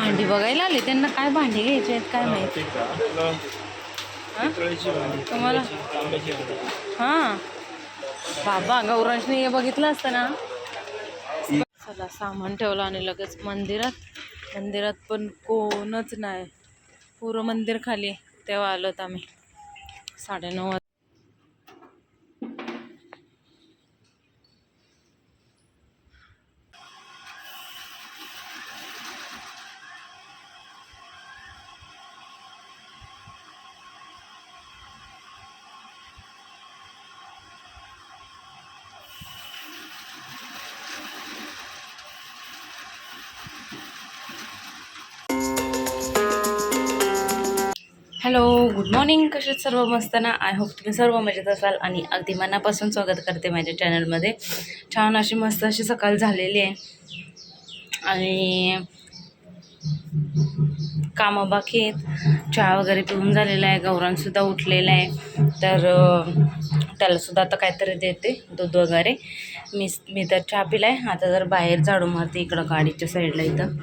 भांडी बघायला आले त्यांना काय भांडी घ्यायची आहेत काय माहिती? तुम्हाला? हां. बाबा गौरांशने हे बघितलं असतं ना? चला सामान ठेवलं आणि लगेच मंदिरात. मंदिरात पण कोणच नाही. पुरं मंदिर खाली. तेव्हा आलोत आम्ही. साडेनऊ हॅलो गुड मॉर्निंग कसे सर्व मस्त ना? आय होप तुम्ही सर्व मजेत असाल आणि अगदी मनापासून स्वागत करते माझ्या चॅनलमध्ये छान अशी मस्त अशी सकाळ झालेली आहे. आणि कामं बाकी आहेत. चहा वगैरे पिऊन झालेला आहे. गौरांसुद्धा उठलेला आहे. तर त्यालासुद्धा आता काहीतरी देते दूध वगैरे. मी मी तर चहा पिला आहे आता जर बाहेर झाडू मारते इकडं गाडीच्या साईडला इथं.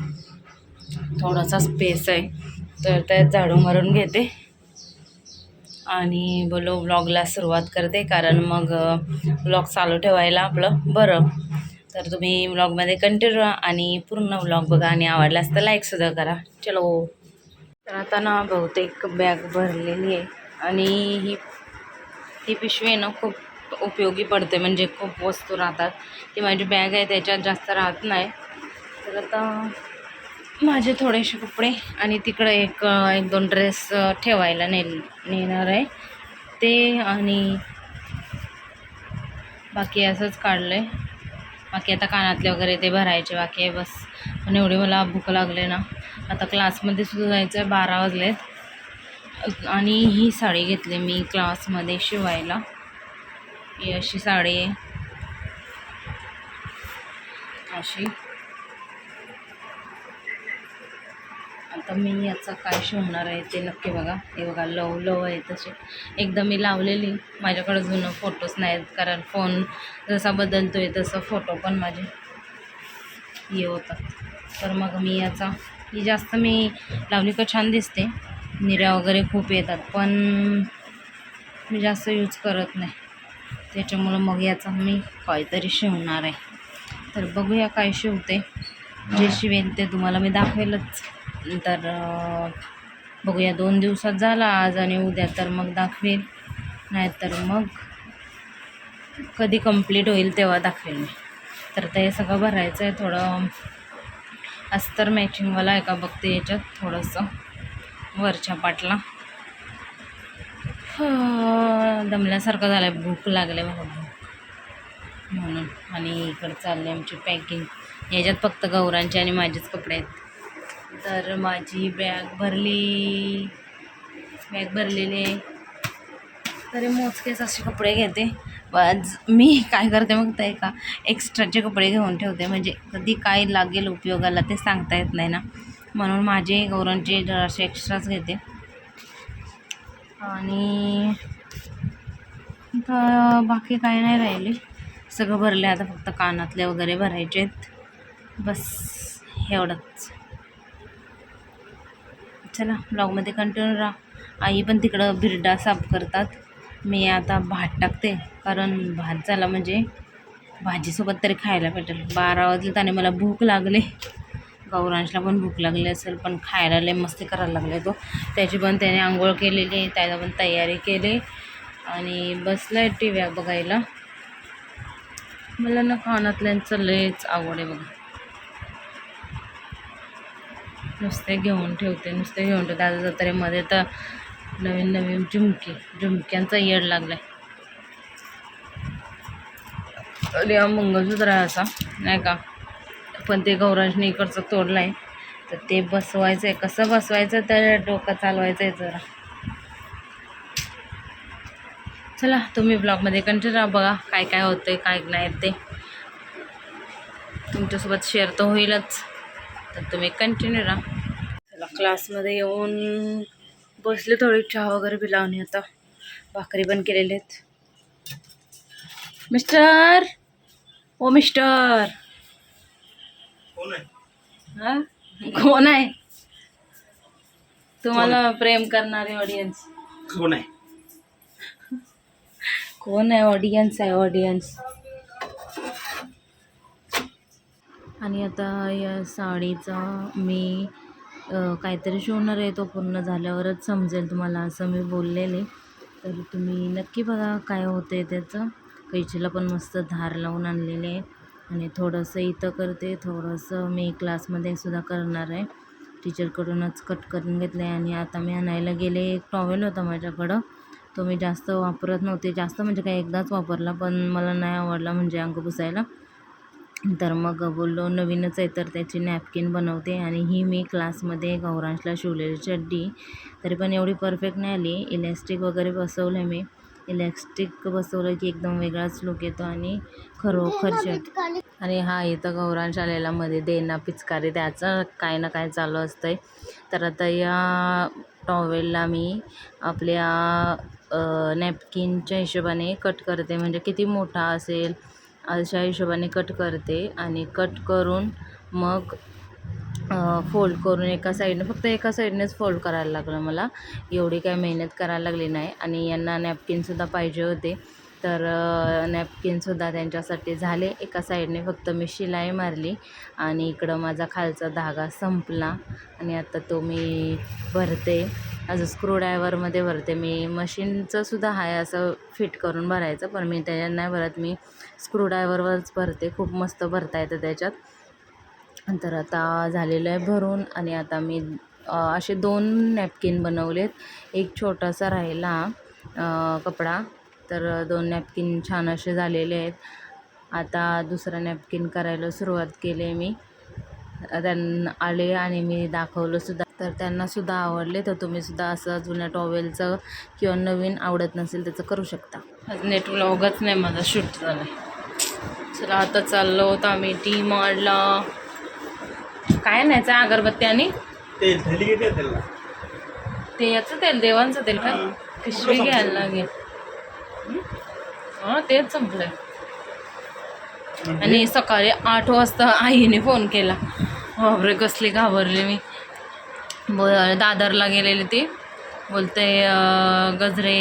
थोडासा स्पेस आहे. तर त्यात झाडू मारून घेते. आणि बोलो व्लॉगला सुरुवात करते कारण मग व्लॉग चालू ठेवायला आपलं बरं. तर तुम्ही व्लॉगमध्ये कंटिन्यू राहा आणि पूर्ण व्लॉग बघा आणि आवडल्यास तर लाईकसुद्धा करा. चलो. तर आता ना बहुतेक बॅग भरलेली आहे. आणि ही ही पिशवी आहे ना खूप उपयोगी पडते. म्हणजे खूप वस्तू राहतात. ती माझी बॅग आहे त्याच्यात जास्त राहत नाही. तर आता माझे थोडेसे कपडे आणि तिकडं एक एक दोन ड्रेस ठेवायला ने नेणार आहे. ते आणि बाकी असंच काढलं आहे बाकी आता कानातले वगैरे ते भरायचे बाकी आहे बस. पण एवढी मला भूक लागले ना. आता क्लासमध्ये सुद्धा जायचं आहे बारा वाजलेत. आणि ही साडी घेतली मी क्लासमध्ये शिवायला. ही अशी साडी आहे. अशी. आता मी याचा काय शिवणार आहे ते नक्की बघा. हे बघा लव लव आहे तसे. एकदा मी लावलेली. माझ्याकडे जुनं फोटोज नाहीत कारण फोन जसा बदलतो आहे तसं फोटो पण माझे हे होतात. तर मग मी याचा ही जास्त मी लावली का छान दिसते. निऱ्या वगैरे खूप येतात पण मी जास्त यूज करत नाही. त्याच्यामुळं मग याचा मी काहीतरी शिवणार आहे. तर बघूया काय शिवते. जे शिवेल ते तुम्हाला मी दाखवेलच. तर बघूया दोन दिवसात झाला आज आणि उद्या तर मग दाखवेल. नाहीतर मग कधी कंप्लीट होईल तेव्हा दाखवेल मी. तर ते सगळं भरायचं आहे थोडं. अस्तर मॅचिंगवाला आहे का बघते याच्यात थोडंसं. वरच्या पाटला. दमल्यासारखं झालं आहे भूक लागले बघा भूक म्हणून. आणि इकडं चालली आमची पॅकिंग याच्यात फक्त गौरांचे आणि माझेच कपडे आहेत. तर माझी बॅग भरली. बॅग भरलेली तरी मोजकेच असे कपडे घेते. आज मी काय करते मग ते का एक्स्ट्राचे कपडे घेऊन ठेवते. म्हणजे कधी काय लागेल उपयोगाला ते सांगता येत नाही ना. म्हणून माझे गौरांचे जरासे एक्स्ट्राच घेते. आणि आता बाकी काय नाही राहिले. सगळं भरले आता फक्त कानातले वगैरे भरायचे आहेत बस एवढंच. चला ब्लॉगमध्ये कंटिन्यू राहा. आई पण तिकडं बिरडा साफ करतात. मी आता भात टाकते कारण भात झाला म्हणजे भाजीसोबत तरी खायला भेटेल. बारा वाजलेत आणि मला भूक लागली. गौरांशला पण भूक लागली असेल पण खायला लय मस्ती करायला लागले तो. त्याची पण त्याने आंघोळ केलेली आहे त्याला पण तयारी केली. आणि बसला आहे टी व्ही बघायला. मला ना खाण्यातल्यांचं लयच आवड आहे बघा. नुसते घेऊन ठेवते नुसते घेऊन ठेवते. आता जत्रेमध्ये तर नवीन नवीन झुमके झुमक्यांचा येड लागला आहे हा मंगळसूत्र आहे असा नाही का? पण ते गौरांशने इकडचं तोडलं आहे तर ते बसवायचं आहे कसं बसवायचं? तर डोकं चालवायचं आहे जरा. चला तुम्ही ब्लॉगमध्ये कंटिन्यू राहा. बघा काय काय होतं आहे काय नाही ते. तुमच्यासोबत शेअर तर होईलच. तर तुम्ही कंटिन्यू राहा. चला क्लासमध्ये येऊन बसले थोडी चहा वगैरे बी लावणी आता भाकरी पण केलेले आहेत. मिस्टर? Oh mister. हा? कोण आहे? तुम्हाला प्रेम करणारे ऑडियन्स कोण आहे? कोण आहे? ऑडियन्स आहे ऑडियन्स आणि आता या साडीचा मी काहीतरी शिवणार आहे तो पूर्ण झाल्यावरच समजेल तुम्हाला असं मी बोललेले. तर तुम्ही नक्की बघा काय होते त्याचं. कैचीला पण मस्त धार लावून आणलेले आहे. आणि थोडंसं इथं करते थोडंसं मी क्लासमध्ये सुद्धा करणार आहे. टीचरकडूनच कट करून घेतलं आहे आणि आता मी आणायला गेले एक टॉवेल होता माझ्याकडं. तो मी जास्त वापरत नव्हते जास्त म्हणजे काय एकदाच वापरला पण मला नाही आवडला म्हणजे अंग पुसायला. तर मग बोललो नवीनच आहे तर त्याची नॅपकिन बनवते आणि ही मी क्लासमध्ये गौरांशला शिवलेली चड्डी. तरी पण एवढी परफेक्ट नाही आली. इलॅस्टिक वगैरे बसवलं मी. इलॅस्टिक बसवलं की एकदम वेगळाच लुक येतो आणि खरोखर चड्डी आणि हा इथं गौरांश आलेला मध्ये देना पिचकारी. त्याचं काय ना काय चालू असतंय. तर आता या टॉवेलला मी आपल्या नॅपकिनच्या हिशोबाने कट करते. म्हणजे किती मोठा असेल अशा हिशोबाने कट करते आणि कट करून मग फोल्ड करून एका साईडनं फक्त एका साईडनेच फोल्ड करायला लागलं मला. एवढी काय मेहनत करायला लागली नाही. आणि यांना नॅपकिनसुद्धा पाहिजे होते. तर नॅपकिनसुद्धा त्यांच्यासाठी झाले. एका साईडने फक्त मी शिलाई मारली आणि इकडं माझा खालचा धागा संपला. आणि आता तो मी भरते. अजून स्क्रूड्रायव्हरमध्ये भरते. मी मशीनचंसुद्धा आहे असं फिट करून भरायचं. पण मी त्याच्यात नाही भरत. मी स्क्रूड्रायव्हरवरच भरते खूप मस्त भरता येतं त्याच्यात. तर आता झालेलं आहे भरून आणि आता मी असे दोन नॅपकिन बनवलेत. एक छोटासा राहिला कपडा. तर दोन नॅपकिन छान असे झालेले आहेत. आता दुसरा नॅपकिन करायला सुरुवात केली आहे मी. त्यांना आले आणि मी दाखवलं सुद्धा. तर त्यांनासुद्धा आवडले तर तुम्हीसुद्धा असं जुन्या टॉवेलचं किंवा नवीन आवडत नसेल त्याचं करू शकता. आज नेट व्लॉगच नाही माझा शूट झाला चला आता चाललो होतं आम्ही टी मॉडला काय न्यायचं अगरबत्ती आणि ते थैली घेते त्याला ते याचं तेल देवांचं तेल का? पिशवी घ्यायला लागेल. हां तेच संपलंय. आणि सकाळी आठ वाजता आईने फोन केला. बापरे कसली घाबरले मी. दादरला गेलेले ते. बोलते गजरे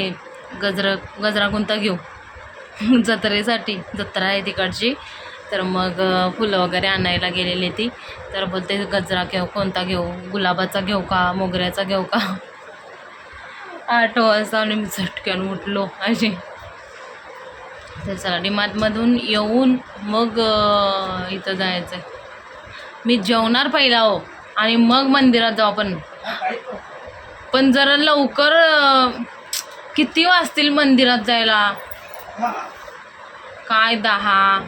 गजर गजरा कोणता घेऊ. जत्रेसाठी जत्रा आहे तिकडची. तर मग फुलं वगैरे आणायला गेलेली ती. तर बोलते गजरा घेऊ कोणता घेऊ? गुलाबाचा घेऊ का? मोगऱ्याचा घेऊ का? आठ वाजता आणि मी झटक्यान उठलो अशी तर चला डिमार्टमधून येऊन मग इथं जायचं आहे मी जेवणार पहिला हो आणि मग मंदिरात जाऊ आपण. पण जरा लवकर किती वाजतील मंदिरात जायला? काय दहा?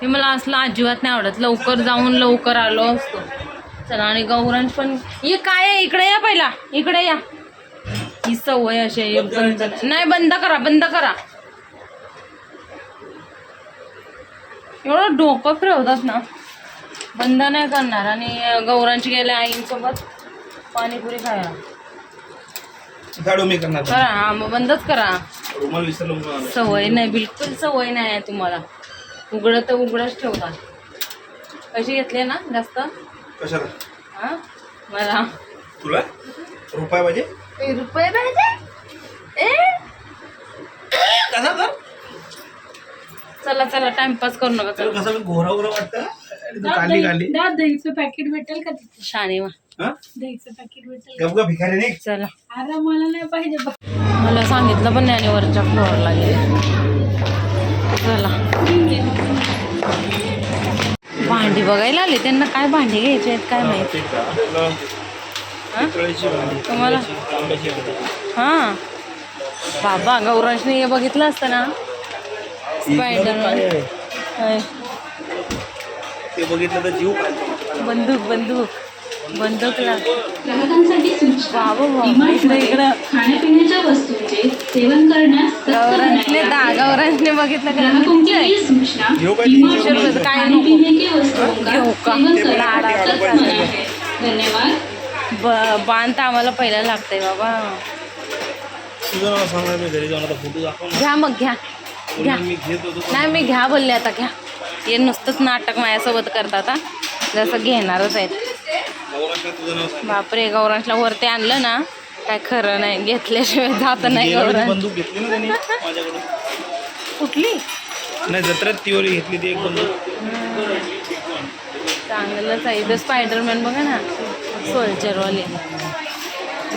हे मला असलं अजिबात नाही आवडत. लवकर जाऊन लवकर आलो असतो. चला आणि गौरांश पण ये काय आहे? इकडे या पहिला. इकडे या. ही सवय अशी आहे बंद नाही बंद करा बंद करा. एवढं डोकं फिरवतात ना. बंद नाही करणार. आणि गौरांची गेले आईंसोबत पाणीपुरी खायला. झाडू मी करणार करा हा मग बंदच करा. रुमाल विसरलो म्हणून आलो. सवय नाही बिलकुल सवय नाही आहे तुम्हाला. उघडं तर उघडंच ठेवता. कशी घेतले ना जास्त? कशाला? हा? मला. तुला? रुपये पाहिजे? ते रुपये पाहिजे? ए? कसा तर चला चला टाइमपास करू नका. तुला कसं घोरा घोरा वाटतं काली काली पॅकेट भेटेल का तिथे? शाने वा हा? भिकारी नाही चला. अरे मला नाही पाहिजे बघ. मला सांगितलं पण नाही आणि वरच्या फ्लोअरला गेले. चला. भांडी बघायला आले. त्यांना काय भांडी घ्यायची आहेत काय माहिती? तुम्हाला? हां. बाबा गौरांशने हे बघितलं असतं ना? बघितलं तर जीव पाहिजे बंदूक बंदूक. बंदूकला. ग्राहकांसाठी सूचना. इकडे खाण्यापिण्याच्या वस्तूंचे सेवन करण्यास बघितलं ग्राहकोंची सूचना का? धन्यवाद. ब बांध तर आम्हाला पहिला लागतंय बाबा. तुझं नाव सांगा मी घरी जाऊन आता फोटो दाखव ना. घ्या मग घ्या. घ्या. नाही मी घ्या बोलले आता घ्या. हे नुसतंच नाटक माझ्यासोबत करतात जसं घेणारच आहेत. बापरे गौरांशला वरती आणलं ना काय खरं नाही घेतल्याशिवाय जात नाही गेल्या वेळी गौरांश. बंदूक घेतली ना त्यांनी माझ्याकडून. कुठली? नाही जत्रेत ती वाली घेतली ती एक बंदूक. चांगलंच आहे इथं स्पायडरमॅन बघा ना सोल्जरवाले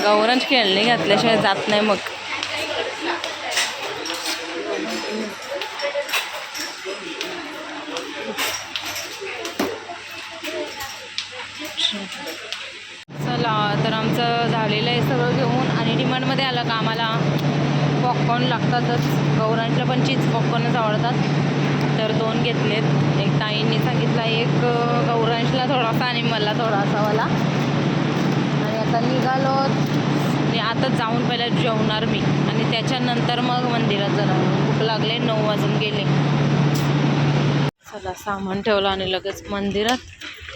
गौरांश खेळणे घातल्याशिवाय जात नाही मग. ला तर आमचं झालेलं आहे सगळं घेऊन आणि डिमांडमध्ये आलं का आम्हाला पॉपकॉर्न लागतातच. गौरांशला पण चीज पॉपकॉर्नच आवडतात. तर दोन घेतलेत. एक ताईंनी सांगितला एक गौरांशला थोडासा आणि मला थोडासा वाला. आणि आता निघालो. आणि आता जाऊन पहिला जेवणार मी. आणि त्याच्यानंतर मग मंदिरात जाणार. भूक लागले नऊ वाजून गेले. चला सामान ठेवलं आणि लगेच मंदिरात.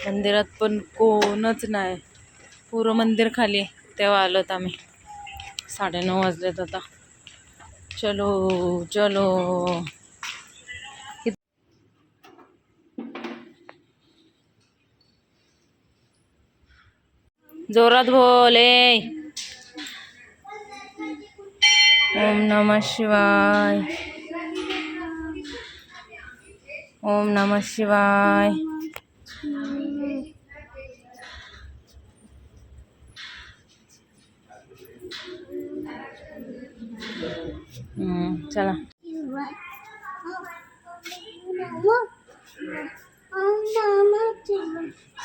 मंदिरात पण कोणच नाही. पुरं मंदिर खाली आहे. तेव्हा आलोत आम्ही. साडेनऊ वाजलेत आता. चलो चलो. जोरात बोले ओम नमः शिवाय. ओम नमः शिवाय. चला.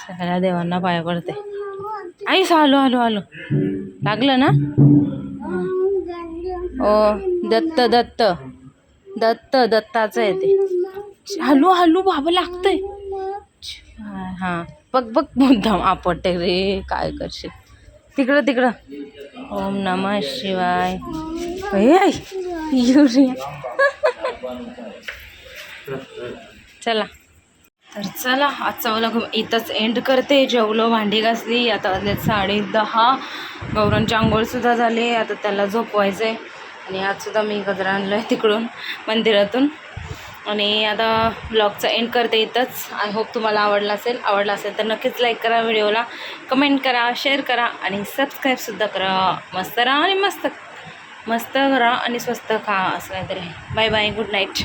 सगळ्या देवांना पाया पडते. आई आलो आलो आलो. लागलं ना? ओ दत्त दत्त. दत्त दत्ताचं आहे ते. हलू हलू बाबा लागतंय. हां बघ बघ मुद्दाम आपटते रे काय करशील. तिकडं तिकडं. ओम नमः शिवाय. ए, आई, युरिया. चला. तर चला आजचा व्लॉग इथंच एंड करते. जेवलो भांडी घासली आता वाजले साडे दहा. गौरांची आंघोळसुद्धा झाली. आता त्याला झोपवायचं आहे आणि आजसुद्धा मी गजरा आणलं आहे तिकडून मंदिरातून. आणि आता ब्लॉगचा एंड करते इथंच. आय होप तुम्हाला आवडला असेल. आवडला असेल तर नक्कीच लाईक करा व्हिडिओला कमेंट करा शेअर करा आणि सबस्क्राईबसुद्धा करा. मस्त राहा आणि मस्त मस्त करा आणि स्वस्त खा असं काहीतरी. Bye bye good night